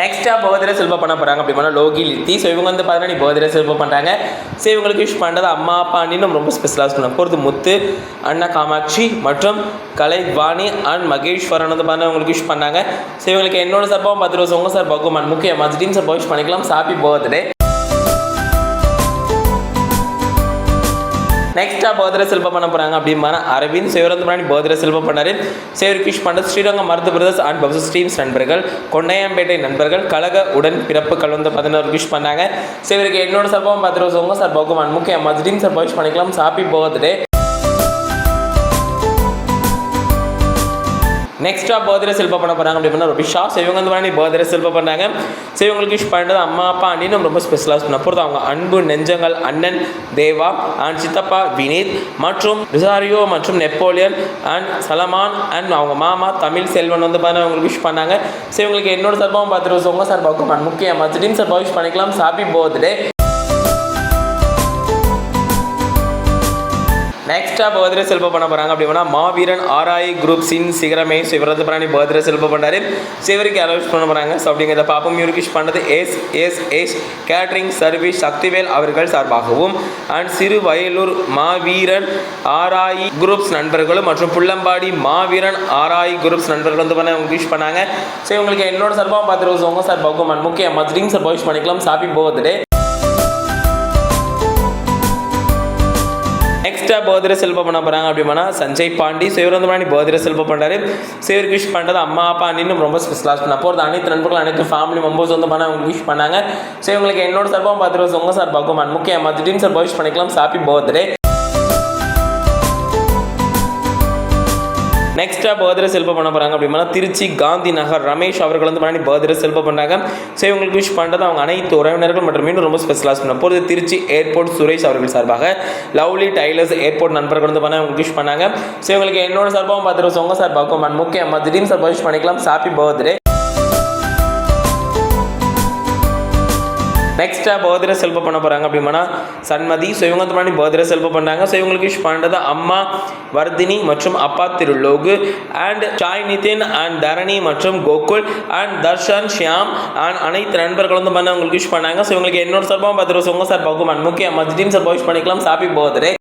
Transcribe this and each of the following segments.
நெக்ஸ்ட்டாக பர்த்டே செல்வம் பண்ண போகிறாங்க அப்படி பண்ணால் லோகி லித்தி. ஸோ இவங்க வந்து பார்த்தீங்கன்னா நீ பர்த்டே செல்வம் பண்ணுறாங்க ஸோ இவங்களுக்கு விஷ் பண்ணுறது அம்மா அப்பா அண்ணின்னு ரொம்ப ஸ்பெஷலாக சொன்ன போகிறது முத்து அண்ணா காமாட்சி மற்றும் கலை வாணி அண்ட் மகேஸ்வரன் வந்து பார்த்தீங்கன்னா உங்களுக்கு விஷ் பண்ணாங்க ஸோ இவங்களுக்கு என்னோட சார்பாகவும் பத்து ரோஸ் உங்க சார் பகுமான் முக்கிய டீம் சார் விஷ் பண்ணிக்கலாம். சாப்பி பர்த்டே நெக்ஸ்ட்டாக பர்த்டே செல்வம் பண்ண போகிறாங்க அப்படின்னா அரவிந்த் சிவரந்து முன்னாடி பர்த்டே செல்வம் பண்ணாரு. சேவர் கிஷ் பண்ணது ஸ்ரீரங்கம் மருத்துவ பிரதர்ஸ் அண்ட் பப்ஸ் ஸ்ட்ரீம்ஸ் நண்பர்கள் கொண்டையாம்பேட்டை நண்பர்கள் கழக உடன் பிறப்புகள் வந்து பதினோரு விஷ் பண்ணாங்க. சிவருக்கு என்னோட சர்பம் பத்து ரோஸ் உங்க சார் பகவான் முக்கிய மஸ்டீம் சார் விஷ் பண்ணிக்கலாம் சாப்பி போகிறதே நெக்ஸ்ட்டாக பர்த்டே செல்ப பண்ண போகிறாங்க அப்படின்னா பண்ணால் ரிஷா ஸோ இவங்க வந்து பண்ணி பர்த்டே செல்ப பண்ணாங்க. ஸோ இவங்களுக்கு விஷ் பண்ணுறது அம்மா அப்பா அண்ணின்னு ரொம்ப ஸ்பெஷலாக சொன்ன பொறுத்து அவங்க அன்பு நெஞ்சங்கள் அண்ணன் தேவா அண்ட் சித்தப்பா வினீத் மற்றும் ரிசாரியோ மற்றும் நெப்போலியன் அண்ட் சலமான் அண்ட் அவங்க மாமா தமிழ் செல்வன் வந்து பார்த்தீங்கன்னா அவங்களுக்கு விஷ் பண்ணாங்க. ஸோ இவங்களுக்கு என்னோட சார்பாகவும் பார்த்துட்டு உங்கள் சார்பாகவும் அண்ட் திடீர்னு மஸ்டீம் சார்பாக விஷ் பண்ணிக்கலாம். ஹாப்பி பர்த்டே நெக்ஸ்ட்டாக பர்த்டே செல்ப பண்ண போகிறாங்க அப்படின்னா மாவீரன் ஆராய் குரூப்ஸின் சிகரமே. சிவரது பிராணி பர்த்டே செல்ப பண்ணாரு சிவருக்கு அலோஸ் பண்ண போகிறாங்க ஸோ அப்படிங்கிறத பாப்பம் யூரிகிஷ் பண்ணது S S S catering service Sakthivel அவர்கள் சார்பாகவும். அண்ட் சிறு வயலூர் மாவீரன் ஆராய் குரூப்ஸ் நண்பர்களும் மற்றும் புள்ளம்பாடி மாவீரன் ஆராய் குரூப்ஸ் நண்பர்கள் வந்து பண்ண அவங்க விஷ் பண்ணாங்க. ஸோ இவங்களுக்கு என்னோட சார்பாக பார்த்துருக்கோம். ரோஸ் உங்கள் சார்பாகவும் அண்ட் முக்கிய மஸ்டிங் சார் பண்ணிக்கலாம். ஹாப்பி பர்த்டே நெக்ஸ்ட்டாக பர்த்டே செல்ப பண்ண போகிறாங்க அப்படின்னா சஞ்சய் பாண்டி சிவரந்தமணி பர்த்டே செல்ப பண்ணுறாரு சிவர் விஷ் பண்ணுறது அம்மா அப்பா அண்ணின்னு ரொம்ப ஸ்பெஷலாக பண்ண போகிறது அனைத்து நண்பர்கள் அனைத்து ஃபேமிலி மெம்பர்ஸ் வந்து பண்ண அவங்க விஷ் பண்ணாங்க. ஸோ இவங்களுக்கு என்னோட சார்பாகவும் பார்த்துருவோம். உங்கள் சார்பாகவும் அண்ட் முக்கிய திடீர்னு சார் விஷ் பண்ணிக்கலாம். ஹாப்பி பர்த்டே நெக்ஸ்ட்டாக பர்த்டே செல்ப பண்ண போகிறாங்க அப்படின்னா திருச்சி காந்தி நகர் ரமேஷ் அவர்கள் வந்து பண்ணி பர்த்டே செல்ப பண்ணாங்க ஸோ இவங்களுக்கு விஷ் பண்ணுறது அவங்க அனைத்து உறவினர்கள் மற்றும் மீண்டும் ரொம்ப ஸ்பெஷலாக பண்ண போது திருச்சி ஏர்போர்ட் சுரேஷ் அவர்கள் சார்பாக. லவ்லி டைலர்ஸ் ஏர்போர்ட் நண்பர்கள் வந்து பண்ண அவங்களுக்கு விஷ் பண்ணாங்க. ஸோ இவங்களுக்கு என்னோட சார்பாகவும் பார்த்துருவோம் உங்கள் சார்பாகவும் அண்ட் முக்கிய திடீர்னு சார்பாக விஷ் பண்ணிக்கலாம். ஹாப்பி பர்த்டே நெக்ஸ்ட்டாக பர்த்டே செல்ப பண்ண போகிறாங்க அப்படின்னா சன்மதி ஸோ இவங்க வந்து பண்ணி செல்ப பண்ணாங்க ஸோ இவங்களுக்கு விஷ் பண்ணுறது அம்மா வர்தினி மற்றும் அப்பா திருலோகு அண்ட் சாய் நிதின் அண்ட் தரணி மற்றும் கோகுல் அண்ட் தர்ஷன் ஷியாம் அண்ட் அனைத்து நண்பர்கள் வந்து பண்ண அவங்களுக்கு விஷ் பண்ணாங்க ஸோ இவங்களுக்கு என்னோட சார்பாகவும் பத்து ரோஸ் உங்கள் சார்பாகவும் அண்ட் முக்கிய மஸ்டீம் சார்பாக விஷ் பண்ணிக்கலாம். சாப்பி போதரே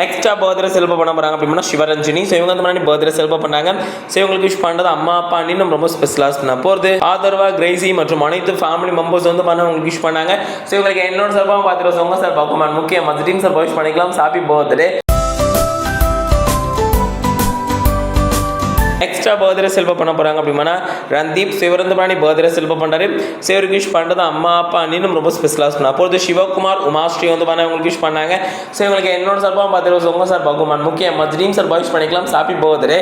நெக்ஸ்ட்டாக பர்த்டே செல்ப பண்ண போகிறாங்க அப்படின்னா சிவரஞ்சினி. ஸோ இவங்க அந்த மாதிரி பர்த்டே செல்ப பண்ணாங்க. ஸோ இவங்களுக்கு விஷ் பண்ணுறது அம்மா அப்பா அண்ணின்னு ரொம்ப ஸ்பெஷலாக சொன்ன போகிறது ஆதர்வா கிரேசி மற்றும் அனைத்து ஃபேமிலி மெம்பர்ஸ் வந்து பண்ண உங்களுக்கு விஷ் பண்ணாங்க. ஸோ இவங்களுக்கு என்னோட சார்பாக பார்த்துட்டு உங்கள் சார் பார்க்கும் முக்கிய டீம் சார் விஷ் பண்ணிக்கலாம். ஹாப்பி பர்த்டே நெக்ஸ்ட்டாக பர்த்டே செல்வ பண்ண போகிறாங்க அப்படின்னா ரந்தீப் சிவரந்தபாணி பர்த்டே செல்ப பண்ணுறாரு சிவருக்கு பண்ணுறது அம்மா அப்பா அண்ணின்னு ரொம்ப ஸ்பெஷலாக சொன்னா அப்போது சிவகுமார் உமாஸ்ரீ வந்து பண்ண உங்களுக்கு விஷ் பண்ணாங்க. ஸோ இவங்களுக்கு என்னோட சார்பாக பார்த்துருவோம் உங்கள் சார் பகுமான் முக்கிய ட்ரீம் சார் பாய்ஸ் பண்ணிக்கலாம். சாப்பி போகுதுரே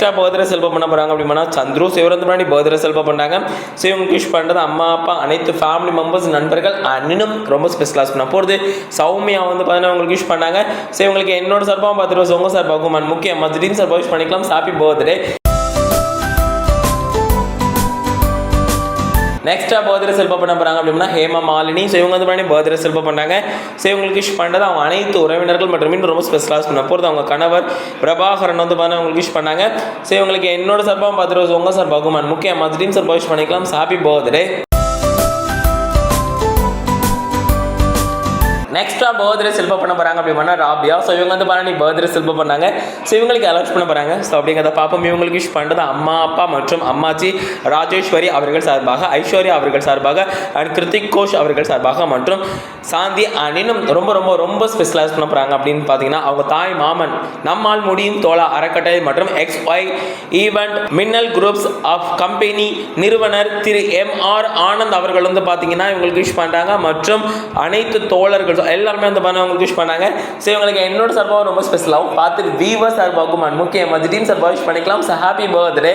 எக்ஸ்ட்ரா பர்த்டே செல்பம் பண்ண போகிறாங்க அப்படின்னா சந்துரு சிவரந்தபாணி பர்த்டே செல்பம் பண்ணாங்க ஸோ இவங்களுக்கு விஷ் பண்ணுறது அம்மா அப்பா அனைத்து ஃபேமிலி மெம்பர்ஸ் நண்பர்கள் அண்ணனும் ரொம்ப ஸ்பெஷலாக பண்ண போகிறது சௌமியா வந்து பார்த்தீங்கன்னா உங்களுக்கு விஷ் பண்ணாங்க ஸோ இவங்களுக்கு என்னோட சார்பாக பார்த்துருவோம் உங்கள் சார் பகுமான் திடீர்னு மதுரீன் சார் விஷ் பண்ணிக்கலாம். ஹாப்பி பர்த்டே நெக்ஸ்ட்டாக பர்த்டே செல்ப பண்ண போகிறாங்க அப்படின்னா ஹேமா மாலினி. ஸோ இவங்க வந்து பண்ணி பர்த்டே செல்ப பண்ணாங்க ஸோ இவங்களுக்கு விஷ் பண்ணுறது அவங்க அனைத்து உறவினர்கள் மற்றும் இன்னும் ரொம்ப ஸ்பெஷலாக சொன்ன போகிறது அவங்க கணவர் பிரபாகரன் வந்து பண்ண அவங்களுக்கு விஷ் பண்ணாங்க. ஸோ இவங்களுக்கு என்னோட சார்பாக பார்த்துட்டு உங்கள் சார் பகுமான் முக்கிய மதுரையும் சார் விஷ் பண்ணிக்கலாம். ஹாப்பி பர்த்டே நெக்ஸ்ட்டாக பர்த்டே செல்ப பண்ண போகிறாங்க அப்படின்னா ராபியா. ஸோ இவங்க வந்து பண்ணி பர்த்டே செல்ப பண்ணாங்க. ஸோ இவங்களுக்கு அலர்ட் பண்ண போகிறாங்க ஸோ அப்படிங்கிறத பார்ப்போம். இவங்களுக்கு விஷ் பண்ணுறது அம்மா அப்பா மற்றும் அம்மாச்சி ராஜேஸ்வரி அவர்கள் சார்பாக ஐஸ்வர்யா அவர்கள் சார்பாக அண்ட் கிருத்திக் கோஷ் அவர்கள் சார்பாக மற்றும் சாந்தி அண்ட் இன்னும் ரொம்ப ரொம்ப ரொம்ப ஸ்பெஷலைஸ் பண்ண போகிறாங்க அப்படின்னு பார்த்தீங்கன்னா அவங்க தாய் மாமன் நம்மால் முடியும் தோழா அறக்கட்டளை மற்றும் X Y event Minnal groups of company நிறுவனர் திரு எம் ஆர் ஆனந்த் அவர்கள் வந்து பார்த்தீங்கன்னா இவங்களுக்கு விஷ் பண்ணுறாங்க மற்றும் அனைத்து தோழர்கள் எல்லாருமே வந்து பண்ண அவங்களுக்கு விஷ் பண்ணாங்க. ஸோ இவங்களுக்கு என்னோட சார்பாகவும் ரொம்ப ஸ்பெஷலாகவும் பார்த்துட்டு வீவர் சார்பாகவும் அண்ட் முக்கிய மதியம் சார்பாக விஷ் பண்ணிக்கலாம். So happy birthday